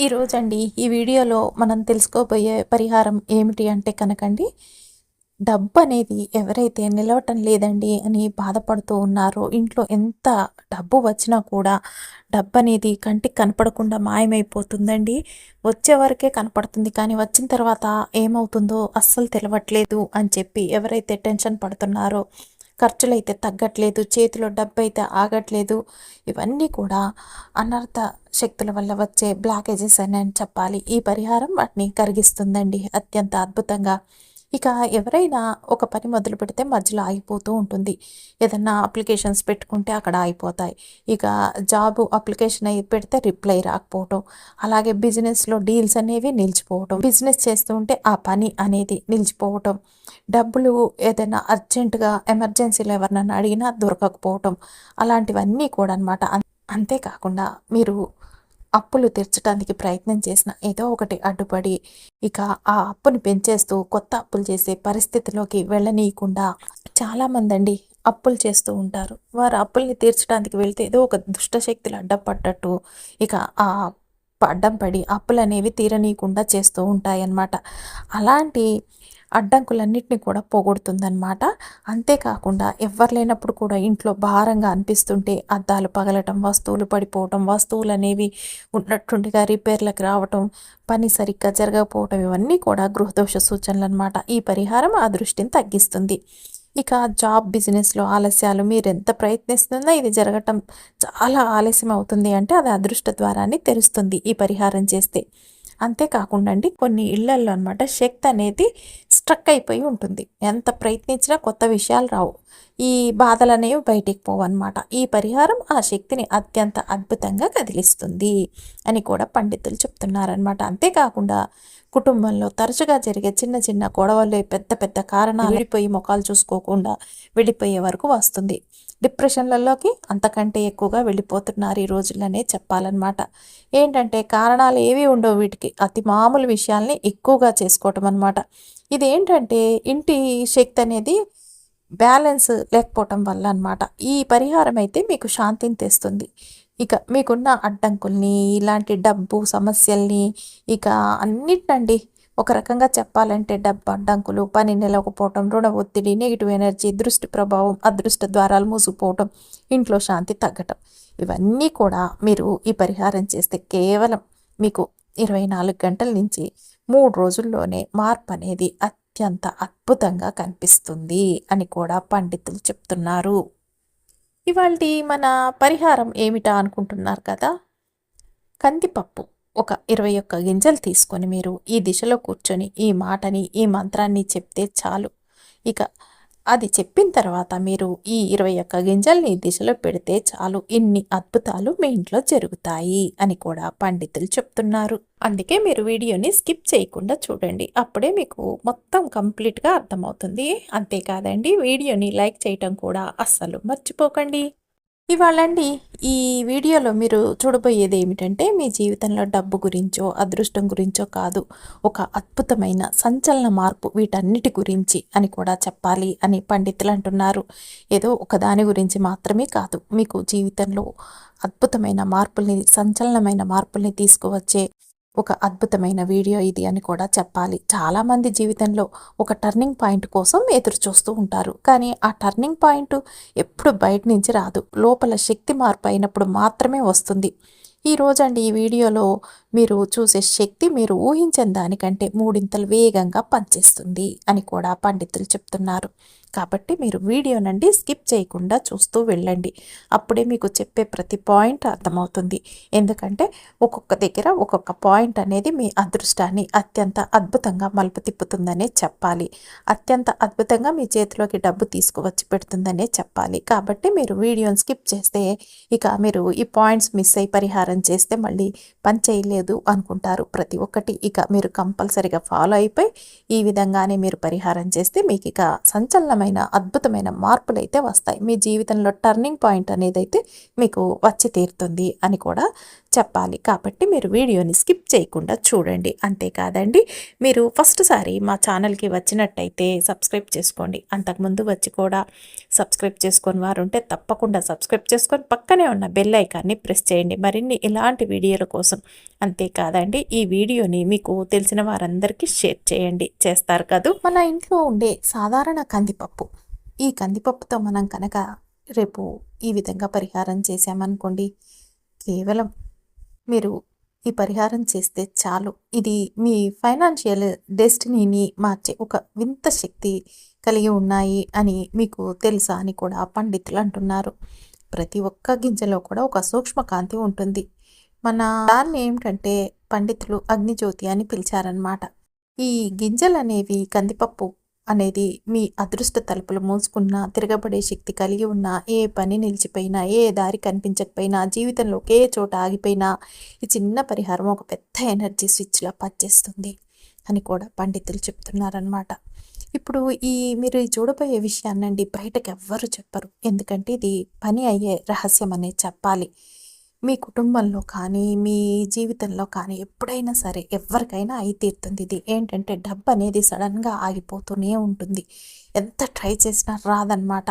ఈరోజండి ఈ వీడియోలో మనం తెలుసుకోబోయే పరిహారం ఏమిటి అంటే కనుకండి డబ్బు అనేది ఎవరైతే నిలవటం లేదండి అని బాధపడుతూ ఉన్నారో ఇంట్లో ఎంత డబ్బు వచ్చినా కూడా డబ్బు అనేది కంటికి కనపడకుండా మాయమైపోతుందండి. వచ్చే వరకే కనపడుతుంది కానీ వచ్చిన తర్వాత ఏమవుతుందో అస్సలు తెలవట్లేదు అని చెప్పి ఎవరైతే టెన్షన్ పడుతున్నారో ఖర్చులైతే తగ్గట్లేదు చేతిలో డబ్బు అయితే ఆగట్లేదు. ఇవన్నీ కూడా అనర్థ శక్తుల వల్ల వచ్చే బ్లాకేజెస్ అని చెప్పాలి. ఈ పరిహారం వాటిని కరిగిస్తుందండి అత్యంత అద్భుతంగా. ఇక ఎవరైనా ఒక పని మొదలు పెడితే మధ్యలో ఆగిపోతూ ఉంటుంది. ఏదన్నా అప్లికేషన్స్ పెట్టుకుంటే అక్కడ ఆగిపోతాయి. ఇక జాబ్ అప్లికేషన్ అయి పెడితే రిప్లై రాకపోవటం. అలాగే బిజినెస్లో డీల్స్ అనేవి నిలిచిపోవటం. బిజినెస్ చేస్తూ ఉంటే ఆ పని అనేది నిలిచిపోవటం. డబ్బులు ఏదైనా అర్జెంటుగా ఎమర్జెన్సీలో ఎవరినైనా అడిగినా దొరకకపోవటం. అలాంటివన్నీ కూడా అనమాట అంతేకాకుండా మీరు అప్పులు తీర్చడానికి ప్రయత్నం చేసిన ఏదో ఒకటి అడ్డుపడి ఇక ఆ అప్పును పెంచేస్తూ కొత్త అప్పులు చేసే పరిస్థితిలోకి వెళ్ళనీయకుండా చాలామంది అండి అప్పులు చేస్తూ ఉంటారు. వారు అప్పుల్ని తీర్చడానికి వెళ్తే ఏదో ఒక దుష్టశక్తులు అడ్డపడ్డట్టు ఇక ఆ అడ్డం పడి అప్పులు అనేవి తీరనీయకుండా చేస్తూ ఉంటాయన్నమాట. అలాంటి అడ్డంకులన్నింటినీ కూడా పోగొడుతుందన్నమాట. అంతేకాకుండా ఎవ్వరు లేనప్పుడు కూడా ఇంట్లో భారంగా అనిపిస్తుంటే అద్దాలు పగలటం వస్తువులు పడిపోవటం వస్తువులు అనేవి ఉన్నట్టుండిగా రిపేర్లకు రావటం పని సరిగ్గా జరగకపోవటం ఇవన్నీ కూడా గృహదోష సూచనలు అనమాట ఈ పరిహారం ఆ దృష్టిని తగ్గిస్తుంది. ఇక జాబ్ బిజినెస్లో ఆలస్యాలు మీరు ఎంత ప్రయత్నిస్తున్నా ఇది జరగటం చాలా ఆలస్యం అవుతుంది అంటే అది అదృష్ట ద్వారాన్ని తెరుస్తుంది ఈ పరిహారం చేస్తే. అంతేకాకుండా అండి కొన్ని ఇళ్ళల్లో అనమాట శక్తి అనేది స్ట్రక్ అయిపోయి ఉంటుంది. ఎంత ప్రయత్నించినా కొత్త విషయాలు రావు. ఈ బాధలు అనేవి బయటికి పోవన్నమాట. ఈ పరిహారం ఆ శక్తిని అత్యంత అద్భుతంగా కదిలిస్తుంది అని కూడా పండితులు చెప్తున్నారనమాట అంతేకాకుండా కుటుంబంలో తరచుగా జరిగే చిన్న చిన్న గొడవలు పెద్ద పెద్ద కారణాలు విడిపోయి ముఖాలు చూసుకోకుండా వెళ్ళిపోయే వరకు వస్తుంది. డిప్రెషన్లలోకి అంతకంటే ఎక్కువగా వెళ్ళిపోతున్నారు ఈ రోజుల్లోనే చెప్పాలన్నమాట. ఏంటంటే కారణాలు ఏవి ఉండవు వీటికి. అతి మామూలు విషయాల్ని ఎక్కువగా చేసుకోవటం అనమాట ఇదేంటంటే ఇంటి శక్తి అనేది బ్యాలెన్స్ లేకపోవటం వల్ల అనమాట ఈ పరిహారం అయితే మీకు శాంతిని తెస్తుంది. ఇక మీకున్న అడ్డంకుల్ని ఇలాంటి డబ్బు సమస్యల్ని ఇక అన్నిటండి ఒక రకంగా చెప్పాలంటే డబ్బు అడ్డంకులు పని నిలవకపోవటం రుణ ఒత్తిడి నెగిటివ్ ఎనర్జీ దృష్టి ప్రభావం అదృష్ట ద్వారాలు మూసుకుపోవటం ఇంట్లో శాంతి తగ్గటం. ఇవన్నీ కూడా మీరు ఈ పరిహారం చేస్తే కేవలం మీకు ఇరవై నాలుగు గంటల నుంచి మూడు రోజుల్లోనే మార్పు అనేది అత్యంత అద్భుతంగా కనిపిస్తుంది అని కూడా పండితులు చెప్తున్నారు. ఇవాళ మన పరిహారం ఏమిటా అనుకుంటున్నారు కదా? కందిపప్పు ఒక ఇరవై ఒక్క గింజలు తీసుకొని మీరు ఈ దిశలో కూర్చొని ఈ మాటని ఈ మంత్రాన్ని చెప్తే చాలు. ఇక అది చెప్పిన తర్వాత మీరు ఈ ఇరవై ఒక్క గింజల్ని దిశలో పెడితే చాలు. ఇన్ని అద్భుతాలు మీ ఇంట్లో జరుగుతాయి అని కూడా పండితులు చెప్తున్నారు. అందుకే మీరు వీడియోని స్కిప్ చేయకుండా చూడండి. అప్పుడే మీకు మొత్తం కంప్లీట్గా అర్థమవుతుంది. అంతేకాదండి వీడియోని లైక్ చేయటం కూడా అస్సలు మర్చిపోకండి. ఇవాళండి ఈ వీడియోలో మీరు చూడబోయేది ఏమిటంటే మీ జీవితంలో డబ్బు గురించో అదృష్టం గురించో కాదు ఒక అద్భుతమైన సంచలన మార్పు వీటన్నిటి గురించి అని కూడా చెప్పాలి అని పండితులు అంటున్నారు. ఏదో ఒకదాని గురించి మాత్రమే కాదు మీకు జీవితంలో అద్భుతమైన మార్పుల్ని సంచలనమైన మార్పుల్ని తీసుకువచ్చే ఒక అద్భుతమైన వీడియో ఇది అని కూడా చెప్పాలి. చాలామంది జీవితంలో ఒక టర్నింగ్ పాయింట్ కోసం ఎదురు చూస్తూ ఉంటారు. కానీ ఆ టర్నింగ్ పాయింట్ ఎప్పుడు బయట నుంచి రాదు. లోపల శక్తి మార్పు అయినప్పుడు మాత్రమే వస్తుంది. ఈ రోజండి ఈ వీడియోలో మీరు చూసే శక్తి మీరు ఊహించిన దానికంటే మూడింతలు వేగంగా పనిచేస్తుంది అని కూడా పండితులు చెప్తున్నారు. కాబట్టి మీరు వీడియో నుండి స్కిప్ చేయకుండా చూస్తూ వెళ్ళండి. అప్పుడే మీకు చెప్పే ప్రతి పాయింట్ అర్థమవుతుంది. ఎందుకంటే ఒక్కొక్క దగ్గర ఒక్కొక్క పాయింట్ అనేది మీ అదృష్టాన్ని అత్యంత అద్భుతంగా మలుపు తిప్పుతుందనే చెప్పాలి. అత్యంత అద్భుతంగా మీ చేతిలోకి డబ్బు తీసుకువచ్చి పెడుతుందనే చెప్పాలి. కాబట్టి మీరు వీడియోని స్కిప్ చేస్తే ఇక మీరు ఈ పాయింట్స్ మిస్ అయి పరిహారం చేస్తే మళ్ళీ పని చేయలేదు అనుకుంటారు ప్రతి ఒక్కటి. ఇక మీరు కంపల్సరిగా ఫాలో అయిపోయి ఈ విధంగానే మీరు పరిహారం చేస్తే మీకు ఇక సంచలనమైన అద్భుతమైన మార్పులు అయితే వస్తాయి. మీ జీవితంలో టర్నింగ్ పాయింట్ అనేది అయితే మీకు వచ్చి తీరుతుంది అని కూడా చెప్పాలి కాబట్టి మీరు వీడియోని స్కిప్ చేయకుండా చూడండి. అంతేకాదండి మీరు ఫస్ట్ సారి మా ఛానల్కి వచ్చినట్టయితే సబ్స్క్రైబ్ చేసుకోండి. అంతకుముందు వచ్చి కూడా సబ్స్క్రైబ్ చేసుకొని వారు ఉంటే తప్పకుండా సబ్స్క్రైబ్ చేసుకొని పక్కనే ఉన్న బెల్ ఐకాన్ని ప్రెస్ చేయండి. మరిన్ని ఇలాంటి వీడియోల కోసం అంతేకాదండి ఈ వీడియోని మీకు తెలిసిన వారందరికీ షేర్ చేయండి. చేస్తారు కదూ? మన ఇంట్లో ఉండే సాధారణ కందిపప్పు. ఈ కందిపప్పుతో మనం కనుక రేపు ఈ విధంగా పరిహారం చేశామనుకోండి కేవలం మీరు ఈ పరిహారం చేస్తే చాలు. ఇది మీ ఫైనాన్షియల్ డెస్టినీని మార్చే ఒక వింత శక్తి కలిగి ఉన్నాయి అని మీకు తెలుసా అని కూడా పండితులు అంటున్నారు. ప్రతి ఒక్క గింజలో కూడా ఒక సూక్ష్మ కాంతి ఉంటుంది. మన దాన్ని ఏమిటంటే పండితులు అగ్నిజ్యోతి అని పిలిచారనమాట ఈ గింజలు అనేవి కందిపప్పు అనేది మీ అదృష్ట తలుపులు మూసుకున్న తిరగబడే శక్తి కలిగి ఉన్న ఏ పని నిలిచిపోయినా ఏ దారి కనిపించకపోయినా జీవితంలో ఒకే చోట ఆగిపోయినా ఈ చిన్న పరిహారం ఒక పెద్ద ఎనర్జీ స్విచ్లా పనిచేస్తుంది అని కూడా పండితులు చెప్తున్నారనమాట ఇప్పుడు ఈ మీరు చూడబోయే విషయాన్నండి బయటకు ఎవ్వరు చెప్పరు. ఎందుకంటే ఇది పని అయ్యే రహస్యం అనేది చెప్పాలి. మీ కుటుంబంలో కానీ మీ జీవితంలో కానీ ఎప్పుడైనా సరే ఎవరికైనా అయి తీరుతుంది ఇది. ఏంటంటే డబ్బు అనేది సడన్గా ఆగిపోతూనే ఉంటుంది. ఎంత ట్రై చేసినా రాదనమాట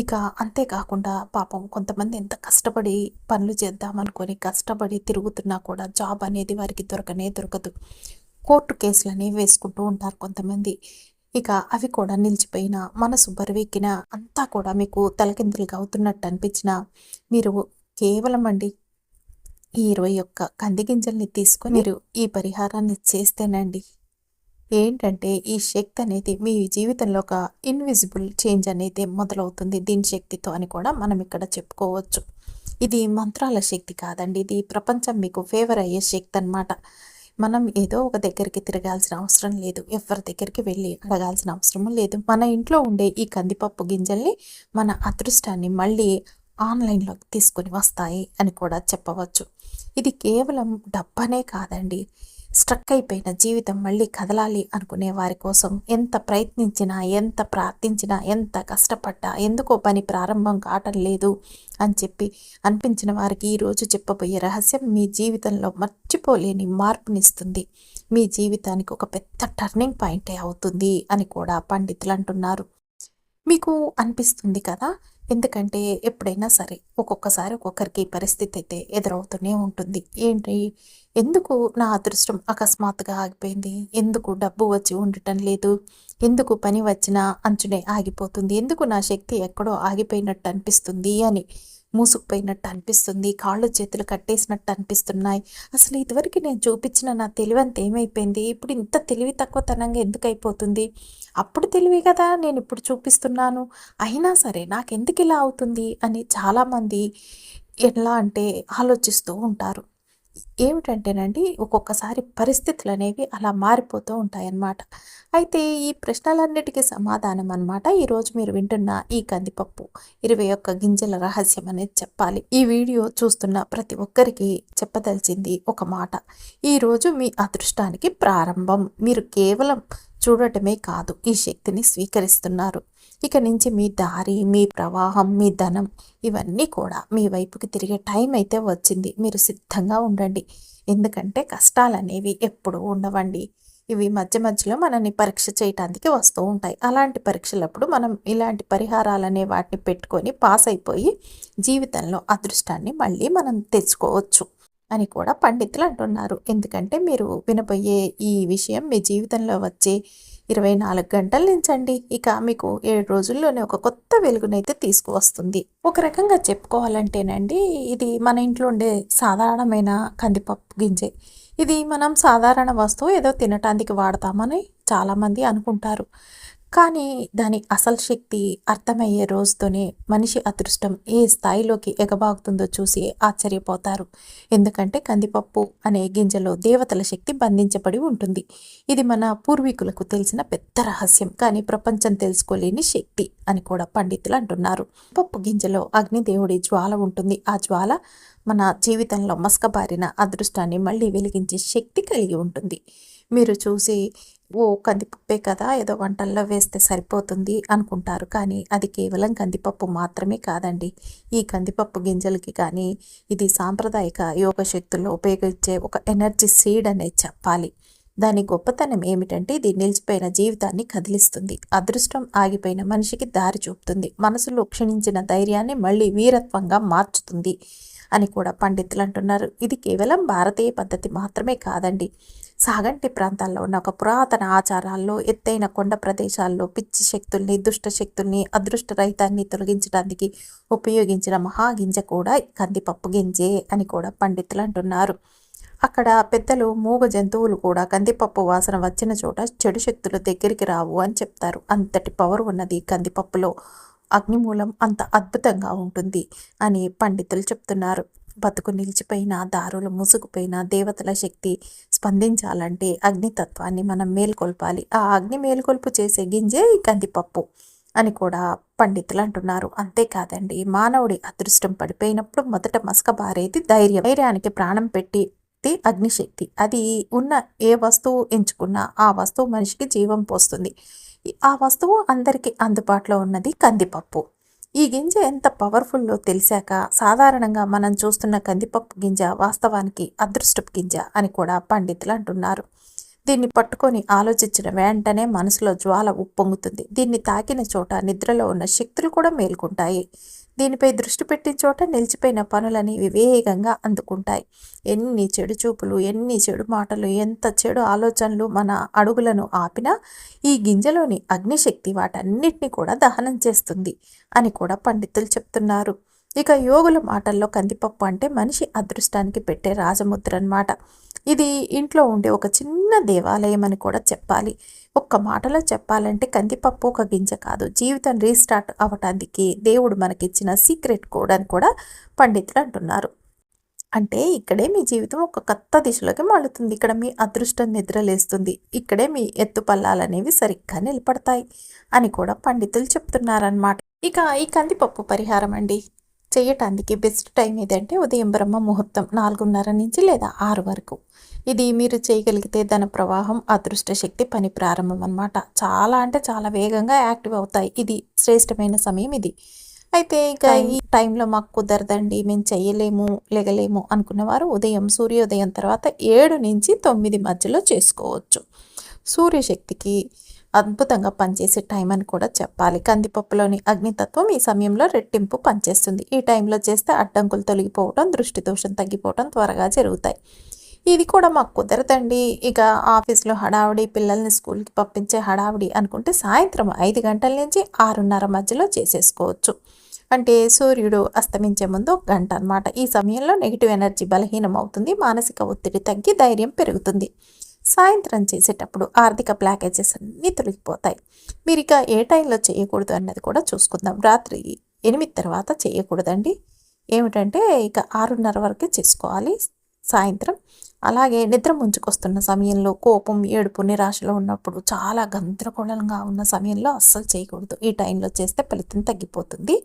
ఇక అంతేకాకుండా పాపం కొంతమంది ఎంత కష్టపడి పనులు చేద్దామనుకొని కష్టపడి తిరుగుతున్నా కూడా జాబ్ అనేది వారికి దొరకనే దొరకదు. కోర్టు కేసులని వేసుకుంటూ ఉంటారు కొంతమంది. ఇక అవి కూడా నిలిచిపోయిన మనసు బరువెక్కిన అంతా కూడా మీకు తలకిందులుగా అవుతున్నట్టు అనిపించిన మీరు కేవలం అండి ఈ ఇరవై ఒక్క కంది గింజల్ని తీసుకొని మీరు ఈ పరిహారాన్ని చేస్తేనండి. ఏంటంటే ఈ శక్తి అనేది మీ జీవితంలో ఒక ఇన్విజిబుల్ చేంజ్ అనేది మొదలవుతుంది. దీని శక్తితో అని కూడా మనం ఇక్కడ చెప్పుకోవచ్చు. ఇది మంత్రాల శక్తి కాదండి. ఇది ప్రపంచం మీకు ఫేవర్ అయ్యే శక్తి అనమాట మనం ఏదో ఒక దగ్గరికి తిరగాల్సిన అవసరం లేదు. ఎవరి దగ్గరికి వెళ్ళి అడగాల్సిన అవసరం లేదు. మన ఇంట్లో ఉండే ఈ కందిపప్పు గింజల్ని మన అదృష్టాన్ని మళ్ళీ ఆన్లైన్లోకి తీసుకుని వస్తాయి అని కూడా చెప్పవచ్చు. ఇది కేవలం డబ్బనే కాదండి. స్ట్రక్ అయిపోయిన జీవితం మళ్ళీ కదలాలి అనుకునే వారి కోసం ఎంత ప్రయత్నించినా ఎంత ప్రార్థించినా ఎంత కష్టపడ్డా ఎందుకో పని ప్రారంభం కావటం లేదు అని చెప్పి అనిపించిన వారికి ఈరోజు చెప్పబోయే రహస్యం మీ జీవితంలో మర్చిపోలేని మార్పునిస్తుంది. మీ జీవితానికి ఒక పెద్ద టర్నింగ్ పాయింటే అవుతుంది అని కూడా పండితులు అంటున్నారు. మీకు అనిపిస్తుంది కదా? ఎందుకంటే ఎప్పుడైనా సరే ఒక్కొక్కసారి ఒక్కొక్కరికి పరిస్థితి అయితే ఎదురవుతూనే ఉంటుంది. ఏంటి? ఎందుకు నా అదృష్టం అకస్మాత్తుగా ఆగిపోయింది? ఎందుకు డబ్బు వచ్చి ఉండటం లేదు? ఎందుకు పని వచ్చినా అంచునే ఆగిపోతుంది? ఎందుకు నా శక్తి ఎక్కడో ఆగిపోయినట్టు అనిపిస్తుంది అని మూసుకుపోయినట్టు అనిపిస్తుంది. కాళ్ళు చేతులు కట్టేసినట్టు అనిపిస్తున్నాయి. అసలు ఇదివరకు నేను చూపించిన నా తెలివంత ఏమైపోయింది? ఇప్పుడు ఇంత తెలివి తక్కువతనంగా ఎందుకు అయిపోతుంది అప్పుడు తెలివి కదా నేను ఇప్పుడు చూపిస్తున్నాను. అయినా సరే నాకు ఎందుకు ఇలా అవుతుంది? అని చాలామంది ఎలా అంటే ఆలోచిస్తూ ఉంటారు. ఏమిటంటేనండి ఒక్కొక్కసారి పరిస్థితులు అనేవి అలా మారిపోతూ ఉంటాయన్నమాట. అయితే ఈ ప్రశ్నలన్నిటికీ సమాధానం అనమాట ఈరోజు మీరు వింటున్న ఈ కందిపప్పు ఇరవై ఒక్క గింజల రహస్యం అనేది చెప్పాలి. ఈ వీడియో చూస్తున్న ప్రతి ఒక్కరికి చెప్పదలిచింది ఒక మాట. ఈరోజు మీ అదృష్టానికి ప్రారంభం. మీరు కేవలం చూడటమే కాదు ఈ శక్తిని స్వీకరిస్తున్నారు. ఇక నుంచి మీ దారి మీ ప్రవాహం మీ ధనం ఇవన్నీ కూడా మీ వైపుకి తిరిగే టైం అయితే వచ్చింది. మీరు సిద్ధంగా ఉండండి. ఎందుకంటే కష్టాలు అనేవి ఎప్పుడూ ఉండవండి. ఇవి మధ్య మధ్యలో మనల్ని పరీక్ష చేయటానికి వస్తూ ఉంటాయి. అలాంటి పరీక్షలప్పుడు మనం ఇలాంటి పరిహారాలనే వాటిని పెట్టుకొని పాస్ అయిపోయి జీవితంలో అదృష్టాన్ని మళ్ళీ మనం తెచ్చుకోవచ్చు అని కూడా పండితులు అంటున్నారు. ఎందుకంటే మీరు వినబోయే ఈ విషయం మీ జీవితంలో వచ్చే ఇరవై నాలుగు గంటల నుంచండి. ఇక మీకు ఏడు రోజుల్లోనే ఒక కొత్త వెలుగునైతే తీసుకువస్తుంది. ఒక రకంగా చెప్పుకోవాలంటేనండి ఇది మన ఇంట్లో ఉండే సాధారణమైన కందిపప్పు గింజే. ఇది మనం సాధారణ వస్తువు ఏదో తినటానికి వాడతామని చాలామంది అనుకుంటారు. కానీ దాని అసలు శక్తి అర్థమయ్యే రోజుతోనే మనిషి అదృష్టం ఏ స్థాయిలోకి ఎగబాగుతుందో చూసి ఆశ్చర్యపోతారు. ఎందుకంటే కందిపప్పు అనే గింజలో దేవతల శక్తి బంధించబడి ఉంటుంది. ఇది మన పూర్వీకులకు తెలిసిన పెద్ద రహస్యం కానీ ప్రపంచం తెలుసుకోలేని శక్తి అని కూడా పండితులు అంటున్నారు. పప్పు గింజలో అగ్నిదేవుడి జ్వాల ఉంటుంది. ఆ జ్వాల మన జీవితంలో మస్కబారిన అదృష్టాన్ని మళ్ళీ వెలిగించే శక్తి కలిగి ఉంటుంది. మీరు చూసి ఓ కందిపప్పే కదా ఏదో వంటల్లో వేస్తే సరిపోతుంది అనుకుంటారు. కానీ అది కేవలం కందిపప్పు మాత్రమే కాదండి. ఈ కందిపప్పు గింజలకి కానీ ఇది సాంప్రదాయక యోగ శక్తుల్లో ఉపయోగించే ఒక ఎనర్జీ సీడ్ అనేది చెప్పాలి. దాని గొప్పతనం ఏమిటంటే ఇది నిలిచిపోయిన జీవితాన్ని కదిలిస్తుంది. అదృష్టం ఆగిపోయిన మనిషికి దారి చూపుతుంది. మనసులో క్షీణించిన ధైర్యాన్ని మళ్ళీ వీరత్వంగా మార్చుతుంది. అని కూడా పండితులు అంటున్నారు. ఇది కేవలం భారతీయ పద్ధతి మాత్రమే కాదండి. సాగంటి ప్రాంతాల్లో ఉన్న ఒక పురాతన ఆచారాల్లో ఎత్తైన కొండ ప్రదేశాల్లో పిచ్చి శక్తుల్ని దుష్ట శక్తుల్ని అదృష్ట రహితాన్ని తొలగించడానికి ఉపయోగించిన మహాగింజ కూడా కందిపప్పు గింజే అని కూడా పండితులు అంటున్నారు. అక్కడ పెద్దలు మూగ జంతువులు కూడా కందిపప్పు వాసన వచ్చిన చోట చెడు శక్తులు దగ్గరికి రావు అని చెప్తారు. అంతటి పవర్ ఉన్నది కందిపప్పులో. అగ్నిమూలం అంత అద్భుతంగా ఉంటుంది అని పండితులు చెప్తున్నారు. బతుకు నిలిచిపోయిన దారులు ముసుగుపోయిన దేవతల శక్తి స్పందించాలంటే అగ్నితత్వాన్ని మనం మేల్కొల్పాలి. ఆ అగ్ని మేల్కొల్పు చేసే గింజే ఈ కందిపప్పు అని కూడా పండితులు అంటున్నారు. అంతేకాదండి మానవుడి అదృష్టం పడిపోయినప్పుడు మొదట మసకబారేది ధైర్యం. ధైర్యానికి ప్రాణం పెట్టి అగ్నిశక్తి. అది ఉన్న ఏ వస్తువు ఎంచుకున్నా ఆ వస్తువు మనిషికి జీవం పోస్తుంది. ఆ వస్తువు అందరికీ అందుబాటులో ఉన్నది కందిపప్పు. ఈ గింజ ఎంత పవర్ఫుల్లో తెలిసాక సాధారణంగా మనం చూస్తున్న కందిపప్పు గింజ వాస్తవానికి అదృష్టపు గింజ అని కూడా పండితులు అంటున్నారు. దీన్ని పట్టుకొని ఆలోచించిన వెంటనే మనసులో జ్వాల ఉప్పొంగుతుంది. దీన్ని తాకిన చోట నిద్రలో ఉన్న శక్తులు కూడా మేల్కొంటాయి. దీనిపై దృష్టి పెట్టిన చోట నిలిచిపోయిన పనులని వివేగంగా అందుకుంటాయి. ఎన్ని చెడు చూపులు ఎన్ని చెడు మాటలు ఎంత చెడు ఆలోచనలు మన అడుగులను ఆపినా ఈ గింజలోని అగ్నిశక్తి వాటన్నిటిని కూడా దహనం చేస్తుంది అని కూడా పండితులు చెప్తున్నారు. ఇక యోగుల మాటల్లో కందిపప్పు అంటే మనిషి అదృష్టానికి పెట్టే రాజముద్ర అనమాట ఇది ఇంట్లో ఉండే ఒక చిన్న దేవాలయం అని కూడా చెప్పాలి. ఒక్క మాటలో చెప్పాలంటే కందిపప్పు ఒక గింజ కాదు. జీవితం రీస్టార్ట్ అవ్వటానికి దేవుడు మనకిచ్చిన సీక్రెట్ కోడ్ అని కూడా పండితులు అంటున్నారు. అంటే ఇక్కడే మీ జీవితం ఒక కొత్త దిశలోకి మళ్ళుతుంది ఇక్కడ మీ అదృష్టం నిద్రలేస్తుంది. ఇక్కడే మీ ఎత్తుపల్లాలనేవి సరిగ్గా నిలబడతాయి అని కూడా పండితులు చెప్తున్నారనమాట ఇక ఈ కందిపప్పు పరిహారం అండి. చేయటానికి బెస్ట్ టైం ఏదంటే ఉదయం బ్రహ్మ ముహూర్తం నాలుగున్నర నుంచి లేదా ఆరు వరకు. ఇది మీరు చేయగలిగితే ధన ప్రవాహం అదృష్ట శక్తి పని ప్రారంభం అనమాట చాలా అంటే చాలా వేగంగా యాక్టివ్ అవుతాయి. ఇది శ్రేష్టమైన సమయం ఇది. అయితే ఇక ఈ టైంలో మాకు కుదరదండి. మేము చెయ్యలేము లేగలేము అనుకున్నవారు ఉదయం సూర్యోదయం తర్వాత ఏడు నుంచి తొమ్మిది మధ్యలో చేసుకోవచ్చు. సూర్యశక్తికి అద్భుతంగా పనిచేసే టైం అని కూడా చెప్పాలి. కందిపప్పులోని అగ్నితత్వం ఈ సమయంలో రెట్టింపు పనిచేస్తుంది. ఈ టైంలో చేస్తే అడ్డంకులు తొలగిపోవడం దృష్టి దోషం తగ్గిపోవడం త్వరగా జరుగుతాయి. ఇది కూడా మాకు కుదరదండి. ఇక ఆఫీస్లో హడావుడి పిల్లల్ని స్కూల్కి పంపించే హడావుడి అనుకుంటే సాయంత్రం ఐదు గంటల నుంచి ఆరున్నర మధ్యలో చేసేసుకోవచ్చు. అంటే సూర్యుడు అస్తమించే ముందు ఒక గంట అనమాట ఈ సమయంలో నెగిటివ్ ఎనర్జీ బలహీనం అవుతుంది మానసిక ఒత్తిడి తగ్గి ధైర్యం పెరుగుతుంది. సాయంత్రం చేసేటప్పుడు ఆర్థిక ప్యాకేజెస్ అన్నీ తొలగిపోతాయి. మీరు ఇక ఏ టైంలో చేయకూడదు అన్నది కూడా చూసుకుందాం. రాత్రి ఎనిమిది తర్వాత చేయకూడదండి. ఏమిటంటే ఇక ఆరున్నర వరకే చేసుకోవాలి సాయంత్రం. అలాగే నిద్ర ముంచుకొస్తున్న సమయంలో కోపం ఏడుపు నిరాశలో ఉన్నప్పుడు చాలా గందరగోళంగా ఉన్న సమయంలో అస్సలు చేయకూడదు. ఈ టైంలో చేస్తే ఫలితం తగ్గిపోతుంది.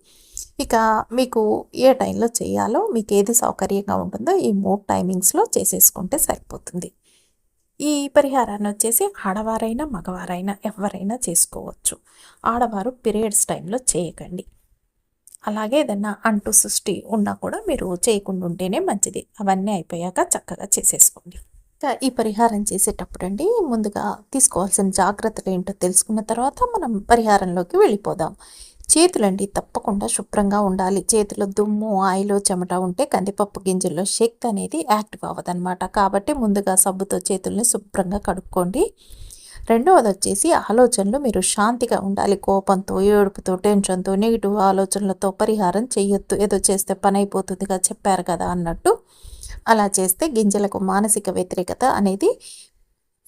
ఇక మీకు ఏ టైంలో చేయాలో మీకు ఏది సౌకర్యంగా ఉంటుందో ఈ మూడు టైమింగ్స్లో చేసేసుకుంటే సరిపోతుంది. ఈ పరిహారాన్ని వచ్చేసి ఆడవారైనా మగవారైనా ఎవరైనా చేసుకోవచ్చు. ఆడవారు పీరియడ్స్ టైంలో చేయకండి. అలాగే ఏదన్నా అంటు సృష్టి ఉన్నా కూడా మీరు చేయకుండా ఉంటేనే మంచిది. అవన్నీ అయిపోయాక చక్కగా చేసేసుకోండి. ఈ పరిహారం చేసేటప్పుడు అండి ముందుగా తీసుకోవాల్సిన జాగ్రత్తలు ఏంటో తెలుసుకున్న తర్వాత మనం పరిహారంలోకి వెళ్ళిపోదాం. చేతులండి తప్పకుండా శుభ్రంగా ఉండాలి. చేతిలో దుమ్ము ఆయిల్ చెమట ఉంటే కందిపప్పు గింజల్లో శక్తి అనేది యాక్టివ్ అవ్వదనమాట కాబట్టి ముందుగా సబ్బుతో చేతుల్ని శుభ్రంగా కడుక్కోండి. రెండవది వచ్చేసి ఆలోచనలు. మీరు శాంతిగా ఉండాలి. కోపంతో ఏడుపుతో టెన్షన్తో నెగిటివ్ ఆలోచనలతో పరిహారం చేయొద్దు ఏదో చేస్తే పని అయిపోతుందిగా చెప్పారు కదా అన్నట్టు. అలా చేస్తే గింజలకు మానసిక వ్యతిరేకత అనేది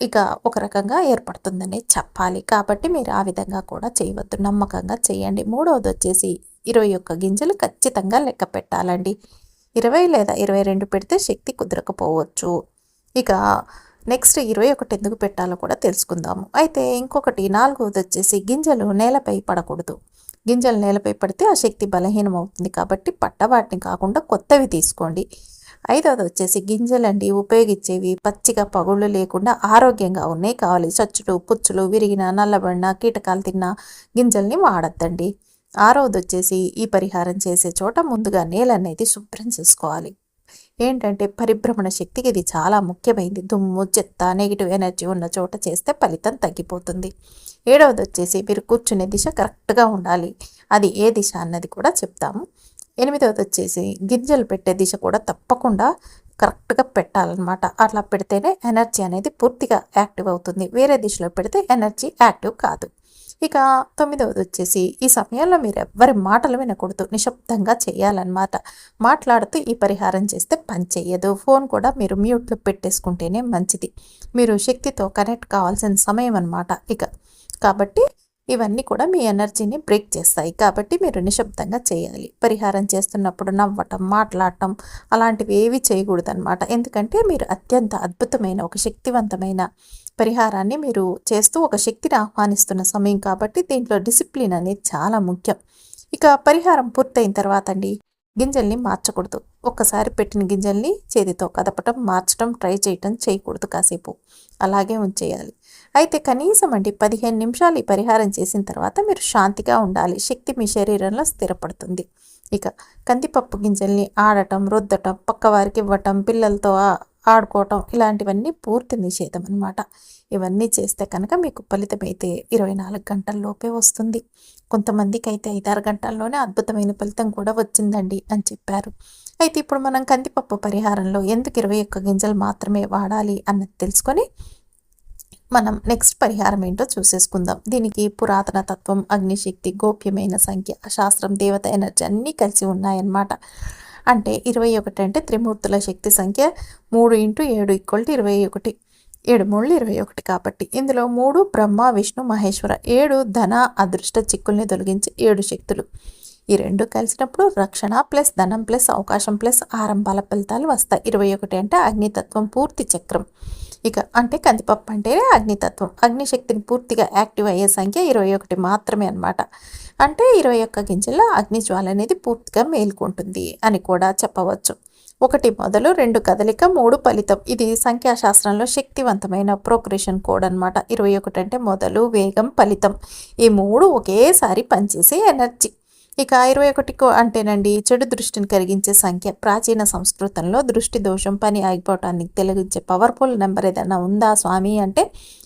ఇక ఒక రకంగా ఏర్పడుతుందని చెప్పాలి. కాబట్టి మీరు ఆ విధంగా కూడా చేయవద్దు. నమ్మకంగా చేయండి. మూడవది వచ్చేసి ఇరవై ఒక్క గింజలు ఖచ్చితంగా లెక్క పెట్టాలండి. ఇరవై లేదా ఇరవై రెండు పెడితే శక్తి కుదరకపోవచ్చు. ఇక నెక్స్ట్ ఇరవై ఒకటి ఎందుకు పెట్టాలో కూడా తెలుసుకుందాము. అయితే ఇంకొకటి నాలుగవది వచ్చేసి గింజలు నేలపై పడకూడదు. గింజలు నేలపై పడితే ఆ శక్తి బలహీనం అవుతుంది కాబట్టి పట్ట వాటిని కాకుండా కొత్తవి తీసుకోండి. ఐదవది వచ్చేసి గింజలండి ఉపయోగించేవి. పచ్చిగా పగుళ్ళు లేకుండా ఆరోగ్యంగా ఉన్నాయి. కావాలి చచ్చులు పుచ్చులు విరిగిన నల్లబడిన కీటకాలు తిన్న గింజల్ని వాడద్దండి. ఆరవది వచ్చేసి ఈ పరిహారం చేసే చోట ముందుగా నేల అనేది శుభ్రం చేసుకోవాలి. ఏంటంటే పరిభ్రమణ శక్తికి ఇది చాలా ముఖ్యమైనది దుమ్ము చెత్త నెగిటివ్ ఎనర్జీ ఉన్న చోట చేస్తే ఫలితం తగ్గిపోతుంది. ఏడవది వచ్చేసి మీరు కూర్చునే దిశ కరెక్ట్గా ఉండాలి. అది ఏ దిశ అన్నది కూడా చెప్తాము. ఎనిమిదవది వచ్చేసి గింజలు పెట్టే దిశ కూడా తప్పకుండా కరెక్ట్గా పెట్టాలన్నమాట. అట్లా పెడితేనే ఎనర్జీ అనేది పూర్తిగా యాక్టివ్ అవుతుంది. వేరే దిశలో పెడితే ఎనర్జీ యాక్టివ్ కాదు. ఇక తొమ్మిదవది వచ్చేసి ఈ సమయంలో మీరు ఎవ్వరి మాటలు వినకూడదు. నిశ్శబ్దంగా చేయాలన్నమాట. మాట్లాడుతూ ఈ పరిహారం చేస్తే పని చేయదు ఫోన్ కూడా మీరు మ్యూట్లో పెట్టేసుకుంటేనే మంచిది. మీరు శక్తితో కనెక్ట్ కావాల్సిన సమయం అనమాట ఇక. కాబట్టి ఇవన్నీ కూడా మీ ఎనర్జీని బ్రేక్ చేస్తాయి. కాబట్టి మీరు నిశ్శబ్దంగా చేయాలి. పరిహారం చేస్తున్నప్పుడు నవ్వటం మాట్లాడటం అలాంటివి ఏవి చేయకూడదు అనమాట ఎందుకంటే మీరు అత్యంత అద్భుతమైన ఒక శక్తివంతమైన పరిహారాన్ని మీరు చేస్తూ ఒక శక్తిని ఆహ్వానిస్తున్న సమయం కాబట్టి దీంట్లో డిసిప్లిన్ అనేది చాలా ముఖ్యం. ఇక పరిహారం పూర్తయిన తర్వాత అండి గింజల్ని మార్చకూడదు. ఒక్కసారి పెట్టిన గింజల్ని చేతితో కదపటం మార్చడం ట్రై చేయటం చేయకూడదు కాసేపు. అలాగే ఉంచేయాలి. అయితే కనీసం అండి పదిహేను నిమిషాలు ఈ పరిహారం చేసిన తర్వాత మీరు శాంతిగా ఉండాలి. శక్తి మీ శరీరంలో స్థిరపడుతుంది. ఇక కందిపప్పు గింజల్ని ఆడటం రుద్దటం పక్కవారికి ఇవ్వటం పిల్లలతో ఆడుకోవటం ఇలాంటివన్నీ పూర్తి నిషేధం అనమాట ఇవన్నీ చేస్తే కనుక మీకు ఫలితం అయితే ఇరవై నాలుగు గంటల్లోపే వస్తుంది. కొంతమందికి అయితే ఐదారు గంటల్లోనే అద్భుతమైన ఫలితం కూడా వచ్చిందండి అని చెప్పారు. అయితే ఇప్పుడు మనం కందిపప్పు పరిహారంలో ఎందుకు ఇరవై ఒక్క గింజలు మాత్రమే వాడాలి అన్నది తెలుసుకొని మనం నెక్స్ట్ పరిహారం ఏంటో చూసేసుకుందాం. దీనికి పురాతన తత్వం అగ్నిశక్తి గోప్యమైన సంఖ్య శాస్త్రం దేవత ఎనర్జీ అన్నీ కలిసి ఉన్నాయన్నమాట. అంటే ఇరవై ఒకటి అంటే త్రిమూర్తుల శక్తి సంఖ్య మూడు ఇంటూ ఏడు ఈక్వల్ టు ఇరవై ఒకటి. ఏడు మూడు ఇరవై ఒకటి కాబట్టి ఇందులో మూడు బ్రహ్మ విష్ణు మహేశ్వర ఏడు ధన అదృష్ట చిక్కుల్ని తొలగించే ఏడు శక్తులు. ఈ రెండు కలిసినప్పుడు రక్షణ ప్లస్ ధనం ప్లస్ అవకాశం ప్లస్ ఆరంభాల ఫలితాలు వస్తాయి. ఇరవై ఒకటి అంటే అగ్నితత్వం పూర్తి చక్రం. ఇక అంటే కందిపప్పు అంటే అగ్నితత్వం. అగ్నిశక్తిని పూర్తిగా యాక్టివ్ అయ్యే సంఖ్య ఇరవై ఒకటి మాత్రమే అనమాట అంటే ఇరవై ఒక్క గింజల్లో అగ్నిజ్వాల అనేది పూర్తిగా మేల్కొంటుంది అని కూడా చెప్పవచ్చు. ఒకటి మొదలు రెండు కదలిక మూడు ఫలితం. ఇది సంఖ్యాశాస్త్రంలో శక్తివంతమైన ప్రోక్రేషన్ కోడ్ అనమాట ఇరవై ఒకటి అంటే మొదలు వేగం ఫలితం. ఈ మూడు ఒకేసారి పనిచేసే ఎనర్జీ. ఇక ఇరవై ఒకటికో అంటేనండి చెడు దృష్టిని కలిగించే సంఖ్య. ప్రాచీన సంస్కృతంలో దృష్టి దోషం పని ఆగిపోవటానికి తెలిగించే పవర్ఫుల్ నెంబర్ ఏదైనా ఉందా స్వామి అంటే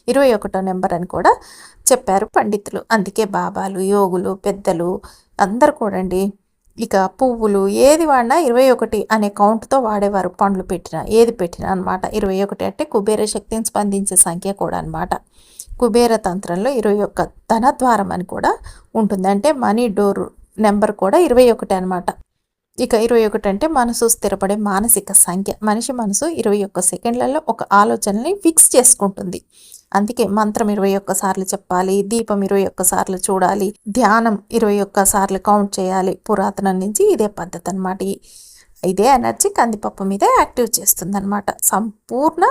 ఇరవై ఒకటో నెంబర్ అని కూడా చెప్పారు పండితులు. అందుకే బాబాలు యోగులు పెద్దలు అందరు కూడండి ఇక పువ్వులు ఏది వాడినా ఇరవై ఒకటి అనే కౌంట్తో వాడేవారు పండ్లు పెట్టిన ఏది పెట్టినా అనమాట ఇరవై ఒకటి అంటే కుబేర శక్తిని స్పందించే సంఖ్య కూడా అనమాట కుబేర తంత్రంలో ఇరవై ఒక్క ధనద్వారం అని కూడా ఉంటుంది. అంటే మనీ డోర్ నెంబర్ కూడా ఇరవై ఒకటి అనమాట ఇక ఇరవై ఒకటి అంటే మనసు స్థిరపడే మానసిక సంఖ్య. మనిషి మనసు ఇరవై ఒక్క సెకండ్లలో ఒక ఆలోచనని ఫిక్స్ చేసుకుంటుంది. అందుకే మంత్రం ఇరవై ఒక్క సార్లు చెప్పాలి దీపం ఇరవై ఒక్క సార్లు చూడాలి ధ్యానం ఇరవై ఒక్క సార్లు కౌంట్ చేయాలి. పురాతనం నుంచి ఇదే పద్ధతి అనమాట ఇదే ఎనర్జీ కందిపప్పు మీద యాక్టివ్ చేస్తుంది అనమాట సంపూర్ణ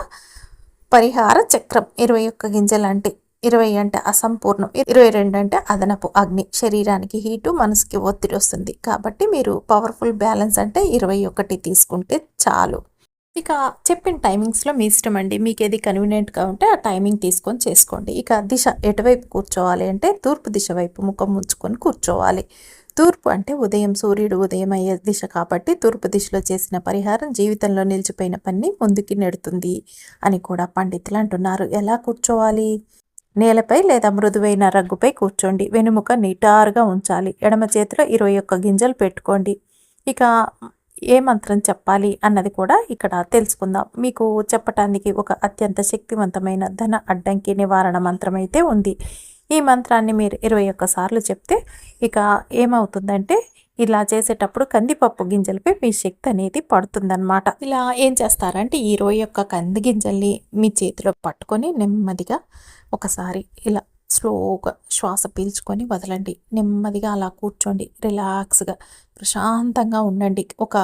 పరిహార చక్రం. ఇరవై ఒక్క గింజలు అంటే ఇరవై అంటే అసంపూర్ణం ఇరవై రెండు అంటే అదనపు అగ్ని. శరీరానికి హీటు మనసుకి ఒత్తిడి వస్తుంది. కాబట్టి మీరు పవర్ఫుల్ బ్యాలెన్స్ అంటే ఇరవై ఒకటి తీసుకుంటే చాలు. ఇక చెప్పిన టైమింగ్స్లో మీ ఇష్టం అండి. మీకు ఏది కన్వీనియంట్గా ఉంటే ఆ టైమింగ్ తీసుకొని చేసుకోండి. ఇక దిశ ఎటువైపు కూర్చోవాలి అంటే తూర్పు దిశ వైపు ముఖం ముంచుకొని కూర్చోవాలి. తూర్పు అంటే ఉదయం సూర్యుడు ఉదయం అయ్యే దిశ కాబట్టి తూర్పు దిశలో చేసిన పరిహారం జీవితంలో నిలిచిపోయిన పని ముందుకి నెడుతుంది అని కూడా పండితులు అంటున్నారు. ఎలా కూర్చోవాలి? నేలపై లేదా మృదువైన రగ్గుపై కూర్చోండి. వెనుముక నిటారుగా ఉంచాలి. ఎడమ చేతిలో ఇరవై ఒక్క గింజలు పెట్టుకోండి. ఇక ఏ మంత్రం చెప్పాలి అన్నది కూడా ఇక్కడ తెలుసుకుందాం. మీకు చెప్పటానికి ఒక అత్యంత శక్తివంతమైన ధన అడ్డంకి నివారణ మంత్రం అయితే ఉంది. ఈ మంత్రాన్ని మీరు ఇరవై ఒక్కసార్లు చెప్తే ఇక ఏమవుతుందంటే ఇలా చేసేటప్పుడు కందిపప్పు గింజలపై మీ శక్తి అనేది పడుతుందన్నమాట. ఇలా ఏం చేస్తారంటే ఈ రోజు యొక్క కంది గింజల్ని మీ చేతిలో పట్టుకొని నెమ్మదిగా ఒకసారి ఇలా స్లోగా శ్వాస పీల్చుకొని వదలండి. నెమ్మదిగా అలా కూర్చోండి. రిలాక్స్గా ప్రశాంతంగా ఉండండి. ఒక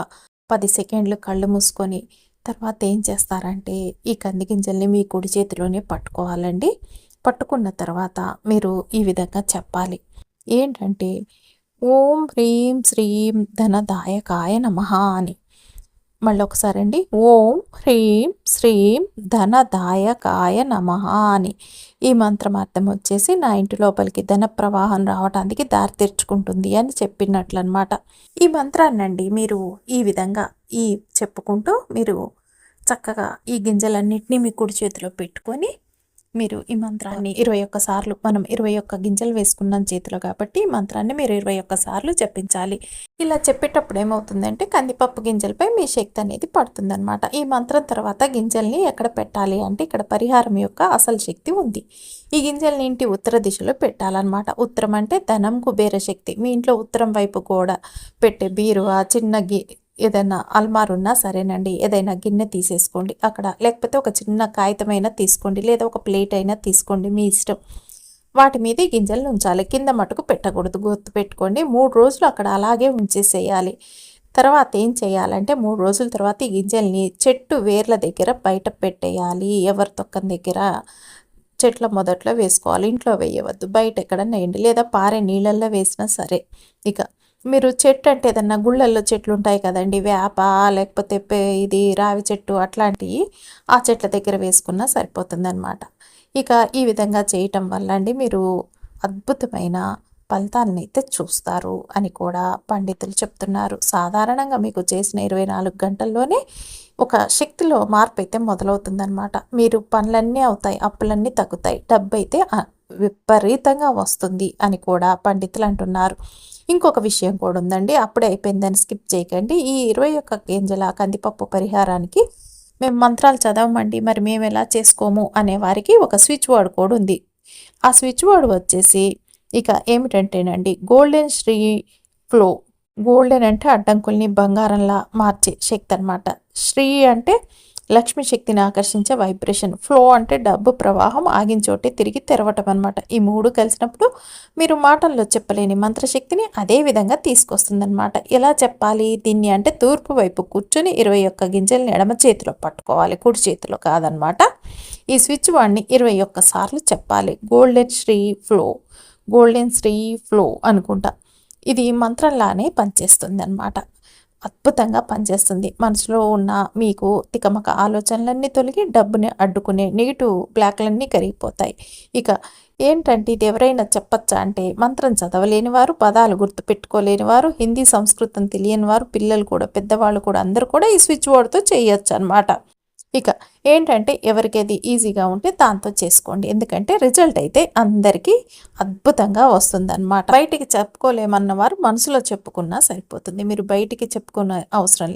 పది సెకండ్లు కళ్ళు మూసుకొని తర్వాత ఏం చేస్తారంటే ఈ కంది గింజల్ని మీ కుడి చేతిలోనే పట్టుకోవాలండి. పట్టుకున్న తర్వాత మీరు ఈ విధంగా చెప్పాలి. ఏంటంటే ఓం హ్రీం శ్రీం ధనదాయకాయ నమ అని. మళ్ళీ ఒకసారి అండి. ఓం హ్రీం శ్రీం ధనదాయకాయ నమ అని. ఈ మంత్రం అర్థం వచ్చేసి నా ఇంటి లోపలికి ధన ప్రవాహం రావడానికి దారి తెరుచుకుంటుంది అని చెప్పినట్లు అనమాట ఈ మంత్రాన్నండి మీరు ఈ విధంగా ఈ చెప్పుకుంటూ మీరు చక్కగా ఈ గింజలన్నింటినీ మీ కుడి చేతిలో పెట్టుకొని మీరు ఈ మంత్రాన్ని ఇరవై ఒక్క సార్లు మనం ఇరవై ఒక్క గింజలు వేసుకున్నాం చేతిలో కాబట్టి ఈ మంత్రాన్ని మీరు ఇరవై ఒక్క సార్లు జపించాలి. ఇలా చెప్పేటప్పుడు ఏమవుతుందంటే కందిపప్పు గింజలపై మీ శక్తి అనేది పడుతుందన్నమాట. ఈ మంత్రం తర్వాత గింజల్ని ఎక్కడ పెట్టాలి అంటే ఇక్కడ పరిహారం యొక్క అసలు శక్తి ఉంది. ఈ గింజల్ని ఇంటి ఉత్తర దిశలో పెట్టాలన్నమాట. ఉత్తరం అంటే ధనం కుబేర శక్తి. మీ ఇంట్లో ఉత్తరం వైపు కూడా పెట్టే బీరువా చిన్న గి ఏదైనా అల్మార్ ఉన్నా సరేనండి ఏదైనా గిన్నె తీసేసుకోండి. అక్కడ లేకపోతే ఒక చిన్న కాగితమైనా తీసుకోండి లేదా ఒక ప్లేట్ అయినా తీసుకోండి మీ ఇష్టం. వాటి మీద గింజలు ఉంచాలి. కింద మటుకు పెట్టకూడదు. గుర్తు పెట్టుకోండి మూడు రోజులు అక్కడ అలాగే ఉంచేసేయాలి. తర్వాత ఏం చేయాలంటే మూడు రోజుల తర్వాత ఈ గింజల్ని చెట్టు వేర్ల దగ్గర బయట పెట్టేయాలి. ఎవరి తొక్కని దగ్గర చెట్ల మొదట్లో వేసుకోవాలి. ఇంట్లో వేయవద్దు. బయట ఎక్కడన్నా వేయండి. లేదా పారే నీళ్ళల్లో వేసినా సరే. ఇక మీరు చెట్టు అంటే ఏదన్నా గుళ్ళల్లో చెట్లు ఉంటాయి కదండి వేప లేకపోతే ఇది రావి చెట్టు అట్లాంటివి ఆ చెట్ల దగ్గర వేసుకున్నా సరిపోతుంది అనమాట ఇక ఈ విధంగా చేయటం వల్ల అండి మీరు అద్భుతమైన ఫలితాన్ని అయితే చూస్తారు అని కూడా పండితులు చెప్తున్నారు. సాధారణంగా మీకు చేసిన ఇరవై నాలుగు గంటల్లోనే ఒక శక్తిలో మార్పు అయితే మొదలవుతుందన్నమాట. మీరు పనులన్నీ అవుతాయి అప్పులన్నీ తగ్గుతాయి డబ్బు అయితే విపరీతంగా వస్తుంది అని కూడా పండితులు అంటున్నారు. ఇంకొక విషయం కూడా ఉందండి. అప్పుడే అయిపోయిందని స్కిప్ చేయకండి. ఈ ఇరవై ఒక్క గింజల కందిపప్పు పరిహారానికి మేము మంత్రాలు చదవమండి. మరి మేము ఎలా చేసుకోము అనే వారికి ఒక స్విచ్ వర్డ్ కూడా ఉంది. ఆ స్విచ్ వర్డ్ వచ్చేసి ఇక ఏమిటంటేనండి గోల్డెన్ శ్రీ ఫ్లో గోల్డెన్ అంటే అడ్డంకుల్ని బంగారంలా మార్చే శక్తి అనమాట శ్రీ అంటే లక్ష్మి శక్తిని ఆకర్షించే వైబ్రేషన్ ఫ్లో అంటే డబ్బు ప్రవాహం ఆగించోటే తిరిగి తెరవటం అనమాట ఈ మూడు కలిసినప్పుడు మీరు మాటల్లో చెప్పలేని మంత్రశక్తిని అదే విధంగా తీసుకొస్తుందన్నమాట. ఎలా చెప్పాలి? దీన్ని అంటే తూర్పు వైపు కూర్చొని ఇరవై ఒక్క గింజల్ని ఎడమ చేతిలో పట్టుకోవాలి. కుడి చేతిలో కాదనమాట ఈ స్విచ్ వాడిని ఇరవై ఒక్క సార్లు చెప్పాలి. Golden Shri flow golden Shri flow అనుకుంటా. ఇది మంత్రంలానే పనిచేస్తుంది అనమాట అద్భుతంగా పనిచేస్తుంది. మనసులో ఉన్న మీకు తికమక ఆలోచనలన్నీ తొలగి డబ్బుని అడ్డుకునే నెగిటివ్ బ్లాక్లన్నీ కరిగిపోతాయి. ఇక ఏంటంటే ఇది ఎవరైనా చెప్పచ్చా అంటే మంత్రం చదవలేని వారు పదాలు గుర్తుపెట్టుకోలేని వారు హిందీ సంస్కృతం తెలియని వారు పిల్లలు కూడా పెద్దవాళ్ళు కూడా అందరూ కూడా ఈ స్విచ్ బోర్డ్తో చేయొచ్చు అనమాట ఇక ఏంటంటే ఎవరికేది ఈజీగా ఉంటే దాంతో చేసుకోండి. ఎందుకంటే రిజల్ట్ అయితే అందరికీ అద్భుతంగా వస్తుందన్నమాట. బయటికి చెప్పుకోలేమన్న వారు మనసులో చెప్పుకున్నా సరిపోతుంది. మీరు బయటికి చెప్పుకున్న అవసరం లేదు.